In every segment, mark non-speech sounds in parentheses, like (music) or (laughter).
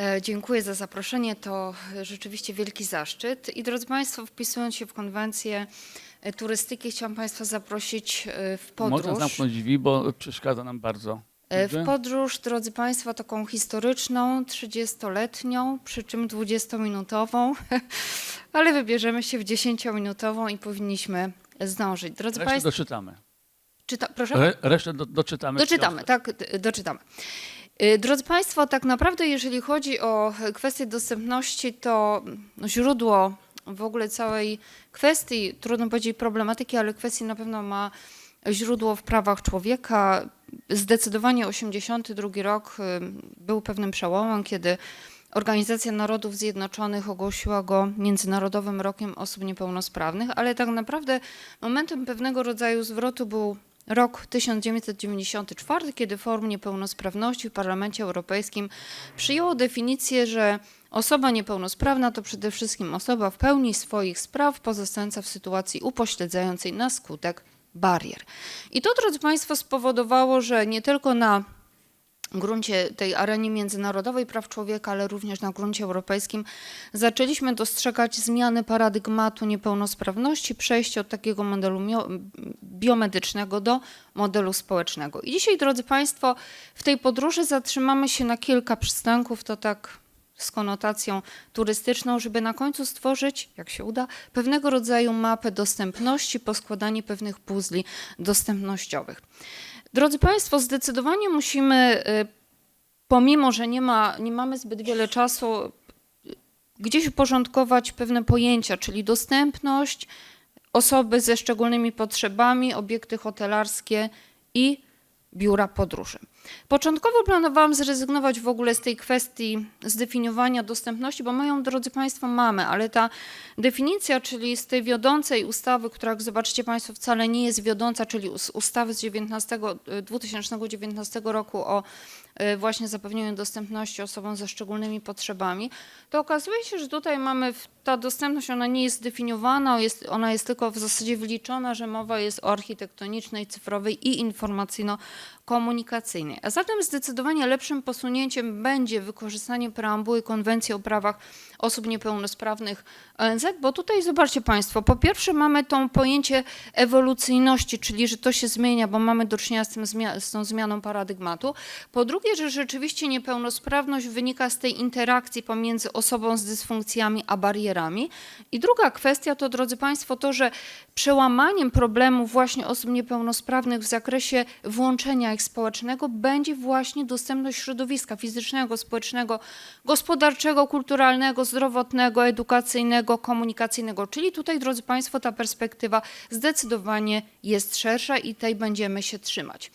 E, Dziękuję za zaproszenie. To e, rzeczywiście wielki zaszczyt. I drodzy Państwo, wpisując się w konwencję e, turystyki, chciałam Państwa zaprosić w podróż. Można zamknąć drzwi, bo przeszkadza nam bardzo. W podróż, drodzy Państwo, taką historyczną, 30-letnią, przy czym 20-minutową, (laughs) ale wybierzemy się w 10-minutową i powinniśmy zdążyć. Drodzy Resztę Państwo, doczytamy. czyta, proszę? Re, resztę do, doczytamy. Doczytamy, tak, doczytamy. Y, Drodzy Państwo, tak naprawdę jeżeli chodzi o kwestię dostępności, to źródło w ogóle całej kwestii, trudno powiedzieć problematyki, ale kwestii na pewno ma źródło w prawach człowieka. Zdecydowanie 82 rok y, był pewnym przełomem, kiedy Organizacja Narodów Zjednoczonych ogłosiła go Międzynarodowym Rokiem Osób Niepełnosprawnych, ale tak naprawdę momentem pewnego rodzaju zwrotu był rok 1994, kiedy Forum Niepełnosprawności w Parlamencie Europejskim przyjęło definicję, że osoba niepełnosprawna to przede wszystkim osoba w pełni swoich spraw pozostająca w sytuacji upośledzającej na skutek barier. I to, drodzy Państwo, spowodowało, że nie tylko na gruncie tej arenie międzynarodowej praw człowieka, ale również na gruncie europejskim zaczęliśmy dostrzegać zmiany paradygmatu niepełnosprawności, przejście od takiego modelu biomedycznego do modelu społecznego. I dzisiaj, drodzy Państwo, w tej podróży zatrzymamy się na kilka przystanków, to tak z konotacją turystyczną, żeby na końcu stworzyć, jak się uda, pewnego rodzaju mapę dostępności, poskładanie pewnych puzli dostępnościowych. Drodzy Państwo, zdecydowanie musimy, y, pomimo że nie, ma, nie mamy zbyt wiele czasu, gdzieś uporządkować pewne pojęcia, czyli dostępność, osoby ze szczególnymi potrzebami, obiekty hotelarskie i biura podróży. Początkowo planowałam zrezygnować w ogóle z tej kwestii zdefiniowania dostępności, bo my ją, drodzy Państwo, mamy, ale ta definicja, czyli z tej wiodącej ustawy, która, jak zobaczycie Państwo, wcale nie jest wiodąca, czyli z ustawy z 19, y, 2019 roku o właśnie zapewnieniu dostępności osobom ze szczególnymi potrzebami, to okazuje się, że tutaj mamy, ta dostępność, ona nie jest zdefiniowana, jest, ona jest tylko w zasadzie wliczona, że mowa jest o architektonicznej, cyfrowej i informacyjno-komunikacyjnej. A zatem zdecydowanie lepszym posunięciem będzie wykorzystanie preambuły Konwencji o prawach osób niepełnosprawnych ONZ, bo tutaj zobaczcie Państwo, po pierwsze mamy to pojęcie ewolucyjności, czyli że to się zmienia, bo mamy do czynienia z, tym z tą zmianą paradygmatu. Po drugie, że rzeczywiście niepełnosprawność wynika z tej interakcji pomiędzy osobą z dysfunkcjami a barierami. I druga kwestia to, drodzy Państwo, to, że przełamaniem problemu właśnie osób niepełnosprawnych w zakresie włączenia ich społecznego będzie właśnie dostępność środowiska fizycznego, społecznego, gospodarczego, kulturalnego, zdrowotnego, edukacyjnego, komunikacyjnego. Czyli tutaj, drodzy Państwo, ta perspektywa zdecydowanie jest szersza i tej będziemy się trzymać.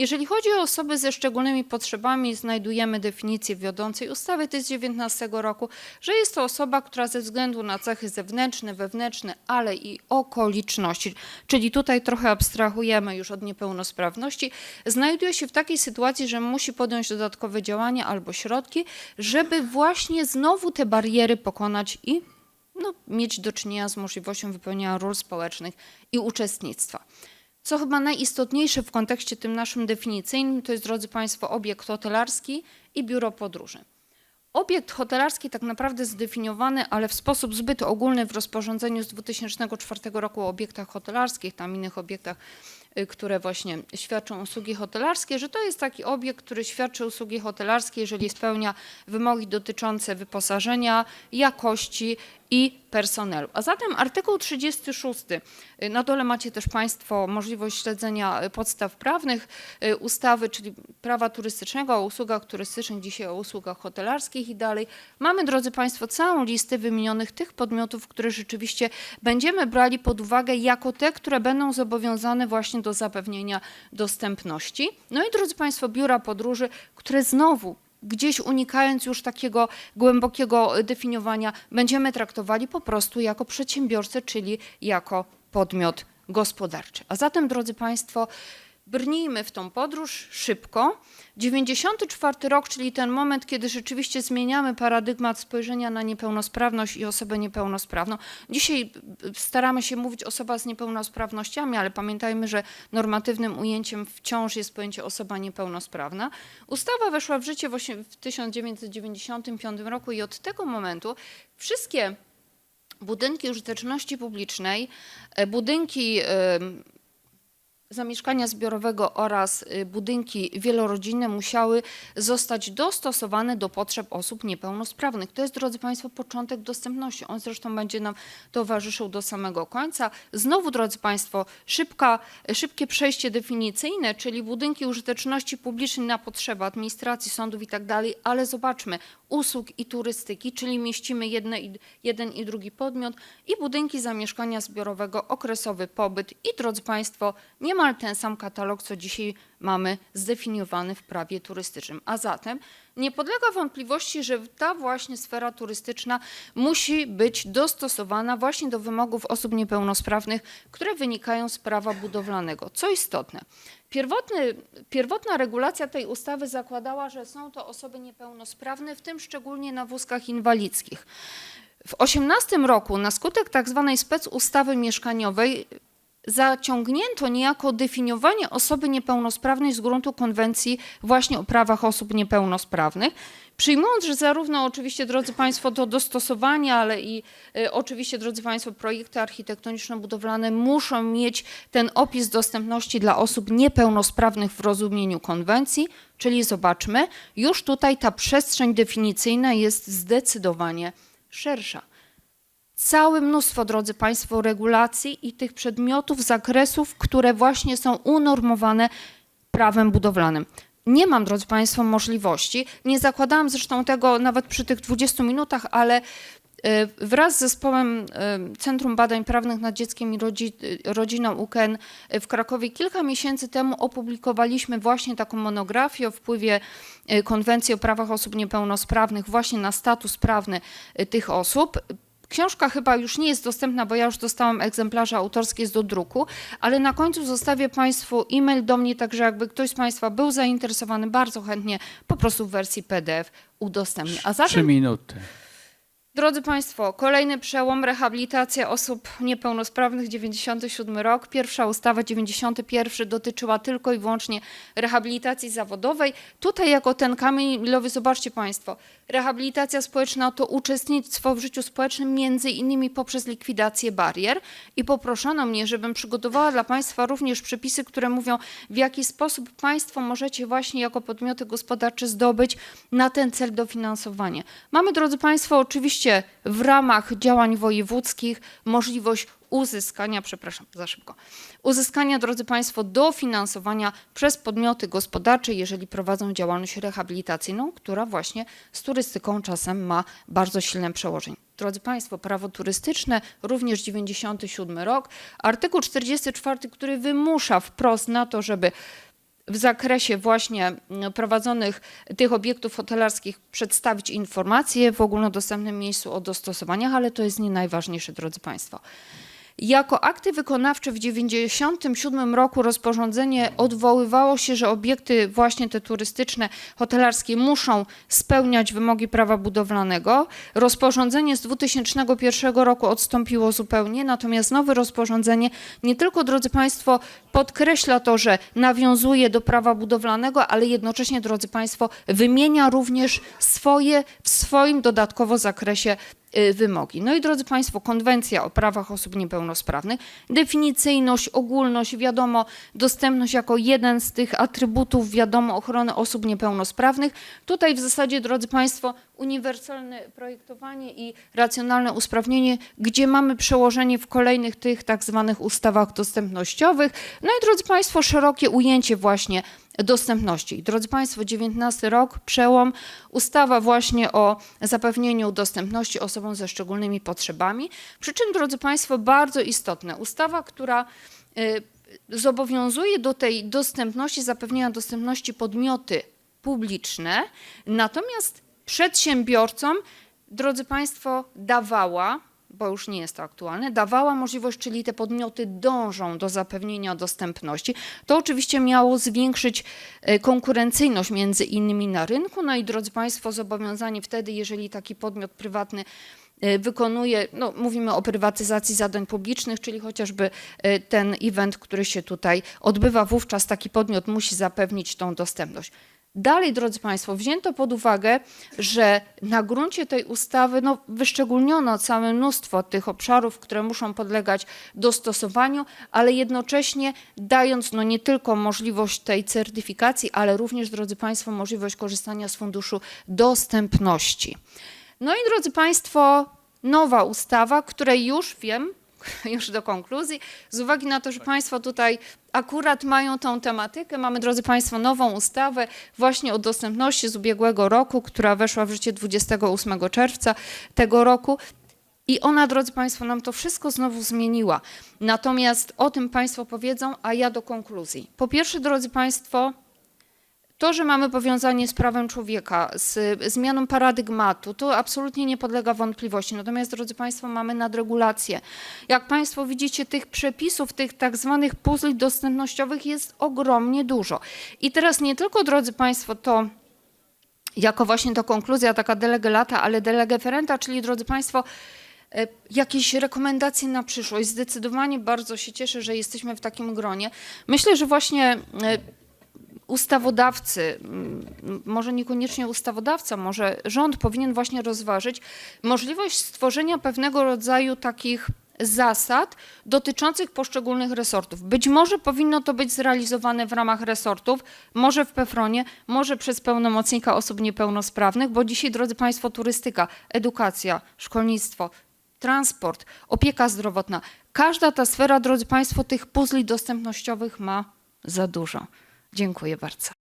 Jeżeli chodzi o osoby ze szczególnymi potrzebami, znajdujemy definicję wiodącej ustawy, z 19 roku, że jest to osoba, która ze względu na cechy zewnętrzne, wewnętrzne, ale i okoliczności, czyli tutaj trochę abstrahujemy już od niepełnosprawności, znajduje się w takiej sytuacji, że musi podjąć dodatkowe działania albo środki, żeby właśnie znowu te bariery pokonać i no, mieć do czynienia z możliwością wypełniania ról społecznych i uczestnictwa. Co chyba najistotniejsze w kontekście tym naszym definicyjnym, to jest, drodzy Państwo, obiekt hotelarski i biuro podróży. Obiekt hotelarski tak naprawdę zdefiniowany, ale w sposób zbyt ogólny w rozporządzeniu z 2004 roku o obiektach hotelarskich, tam innych obiektach, y, które właśnie świadczą usługi hotelarskie, że to jest taki obiekt, który świadczy usługi hotelarskie, jeżeli spełnia wymogi dotyczące wyposażenia, jakości i personelu. A zatem artykuł 36, y, na dole macie też Państwo możliwość śledzenia y, podstaw prawnych y, ustawy, czyli prawa turystycznego o usługach turystycznych, dzisiaj o usługach hotelarskich i dalej. Mamy, drodzy Państwo, całą listę wymienionych tych podmiotów, które rzeczywiście będziemy brali pod uwagę jako te, które będą zobowiązane właśnie do zapewnienia dostępności. No i drodzy Państwo, biura podróży, które znowu gdzieś unikając już takiego głębokiego definiowania, będziemy traktowali po prostu jako przedsiębiorcę, czyli jako podmiot gospodarczy. A zatem, drodzy Państwo, brnijmy w tą podróż szybko. 94 rok, czyli ten moment, kiedy rzeczywiście zmieniamy paradygmat spojrzenia na niepełnosprawność i osobę niepełnosprawną. Dzisiaj y, staramy się mówić osoba z niepełnosprawnościami, ale pamiętajmy, że normatywnym ujęciem wciąż jest pojęcie osoba niepełnosprawna. Ustawa weszła w życie w, osie- w 1995 roku i od tego momentu wszystkie budynki użyteczności publicznej, e, budynki zamieszkania zbiorowego oraz y, budynki wielorodzinne musiały zostać dostosowane do potrzeb osób niepełnosprawnych. To jest, drodzy Państwo, początek dostępności. On zresztą będzie nam towarzyszył do samego końca. Znowu, drodzy Państwo, szybka, szybkie przejście definicyjne, czyli budynki użyteczności publicznej na potrzeby administracji, sądów i tak dalej, ale zobaczmy, usług i turystyki, czyli mieścimy jedne i, jeden i drugi podmiot i budynki zamieszkania zbiorowego, okresowy pobyt. I drodzy Państwo, niemal ten sam katalog, co dzisiaj mamy zdefiniowany w prawie turystycznym. A zatem nie podlega wątpliwości, że ta właśnie sfera turystyczna musi być dostosowana właśnie do wymogów osób niepełnosprawnych, które wynikają z prawa budowlanego. Co istotne, Pierwotny, pierwotna regulacja tej ustawy zakładała, że są to osoby niepełnosprawne, w tym szczególnie na wózkach inwalidzkich. W 18 roku na skutek tak zwanej specustawy mieszkaniowej zaciągnięto niejako definiowanie osoby niepełnosprawnej z gruntu konwencji właśnie o prawach osób niepełnosprawnych. Przyjmując, że zarówno oczywiście, drodzy Państwo, to dostosowanie, ale i y, oczywiście, drodzy Państwo, projekty architektoniczno-budowlane muszą mieć ten opis dostępności dla osób niepełnosprawnych w rozumieniu konwencji, czyli zobaczmy, już tutaj ta przestrzeń definicyjna jest zdecydowanie szersza całe mnóstwo, drodzy Państwo, regulacji i tych przedmiotów, zakresów, które właśnie są unormowane prawem budowlanym. Nie mam, drodzy Państwo, możliwości, nie zakładałam zresztą tego nawet przy tych 20 minutach, ale e, wraz z zespołem e, Centrum Badań Prawnych nad Dzieckiem i e, Rodziną UKN w Krakowie kilka miesięcy temu opublikowaliśmy właśnie taką monografię o wpływie Konwencji o prawach osób niepełnosprawnych właśnie na status prawny tych osób. Książka chyba już nie jest dostępna, bo ja już dostałam egzemplarze autorskie jest do druku, ale na końcu zostawię Państwu e-mail do mnie, także jakby ktoś z Państwa był zainteresowany, bardzo chętnie po prostu w wersji PDF udostępnię. A Trzy zatem, minuty. drodzy Państwo, kolejny przełom, rehabilitacja osób niepełnosprawnych, 97 rok. Pierwsza ustawa, 91, dotyczyła tylko i wyłącznie rehabilitacji zawodowej. Tutaj jako ten kamień milowy, zobaczcie Państwo, rehabilitacja społeczna to uczestnictwo w życiu społecznym między innymi poprzez likwidację barier i poproszono mnie, żebym przygotowała dla Państwa również przepisy, które mówią w jaki sposób Państwo możecie właśnie jako podmioty gospodarcze zdobyć na ten cel dofinansowanie. Mamy, drodzy Państwo, oczywiście w ramach działań wojewódzkich możliwość uzyskania, przepraszam, za szybko, uzyskania, drodzy Państwo, dofinansowania przez podmioty gospodarcze, jeżeli prowadzą działalność rehabilitacyjną, która właśnie z turystyką czasem ma bardzo silne przełożenie. Drodzy Państwo, prawo turystyczne, również 97 rok, artykuł 44, który wymusza wprost na to, żeby w zakresie właśnie mm, prowadzonych tych obiektów hotelarskich przedstawić informacje w ogólnodostępnym miejscu o dostosowaniach, ale to jest nie najważniejsze, drodzy Państwo. Jako akty wykonawcze w 1997 roku rozporządzenie odwoływało się, że obiekty właśnie te turystyczne, hotelarskie muszą spełniać wymogi prawa budowlanego. Rozporządzenie z 2001 roku odstąpiło zupełnie, natomiast nowe rozporządzenie nie tylko, drodzy Państwo, podkreśla to, że nawiązuje do prawa budowlanego, ale jednocześnie, drodzy Państwo, wymienia również swoje, w swoim dodatkowo zakresie wymogi. No i drodzy Państwo, konwencja o prawach osób niepełnosprawnych, definicyjność, ogólność, wiadomo, dostępność jako jeden z tych atrybutów, wiadomo, ochrony osób niepełnosprawnych. Tutaj w zasadzie, drodzy Państwo, uniwersalne projektowanie i racjonalne usprawnienie, gdzie mamy przełożenie w kolejnych tych tak zwanych ustawach dostępnościowych. No i drodzy Państwo, szerokie ujęcie właśnie dostępności. Drodzy Państwo, 19 rok, przełom, ustawa właśnie o zapewnieniu dostępności osobom ze szczególnymi potrzebami. Przy czym, drodzy Państwo, bardzo istotne, ustawa, która y, zobowiązuje do tej dostępności, zapewnienia dostępności podmioty publiczne, natomiast przedsiębiorcom, drodzy Państwo, dawała bo już nie jest to aktualne, dawała możliwość, czyli te podmioty dążą do zapewnienia dostępności. To oczywiście miało zwiększyć e, konkurencyjność między innymi na rynku. No i drodzy Państwo, zobowiązani wtedy, jeżeli taki podmiot prywatny e, wykonuje, no mówimy o prywatyzacji zadań publicznych, czyli chociażby e, ten event, który się tutaj odbywa, wówczas taki podmiot musi zapewnić tą dostępność. Dalej, drodzy Państwo, wzięto pod uwagę, że na gruncie tej ustawy no, wyszczególniono całe mnóstwo tych obszarów, które muszą podlegać dostosowaniu, ale jednocześnie dając no, nie tylko możliwość tej certyfikacji, ale również, drodzy Państwo, możliwość korzystania z funduszu dostępności. No i drodzy Państwo, nowa ustawa, której już wiem, (laughs) już do konkluzji, z uwagi na to, że Państwo tutaj akurat mają tą tematykę, mamy, drodzy Państwo, nową ustawę właśnie o dostępności z ubiegłego roku, która weszła w życie 28 czerwca tego roku. I ona, drodzy Państwo, nam to wszystko znowu zmieniła. Natomiast o tym Państwo powiedzą, a ja do konkluzji. Po pierwsze, drodzy Państwo, to, że mamy powiązanie z prawem człowieka, z zmianą paradygmatu, to absolutnie nie podlega wątpliwości. Natomiast, drodzy Państwo, mamy nadregulację. Jak Państwo widzicie, tych przepisów, tych tak zwanych puzli dostępnościowych jest ogromnie dużo. I teraz nie tylko, drodzy Państwo, to jako właśnie to konkluzja, taka delegelata, ale delegeferenta, czyli, drodzy Państwo, e, jakieś rekomendacje na przyszłość. Zdecydowanie bardzo się cieszę, że jesteśmy w takim gronie. Myślę, że właśnie e, ustawodawcy, może niekoniecznie ustawodawca, może rząd powinien właśnie rozważyć możliwość stworzenia pewnego rodzaju takich zasad dotyczących poszczególnych resortów. Być może powinno to być zrealizowane w ramach resortów, może w PEFRONie, może przez pełnomocnika osób niepełnosprawnych, bo dzisiaj, drodzy Państwo, turystyka, edukacja, szkolnictwo, transport, opieka zdrowotna, każda ta sfera, drodzy Państwo, tych puzli dostępnościowych ma za dużo. Dziękuję bardzo.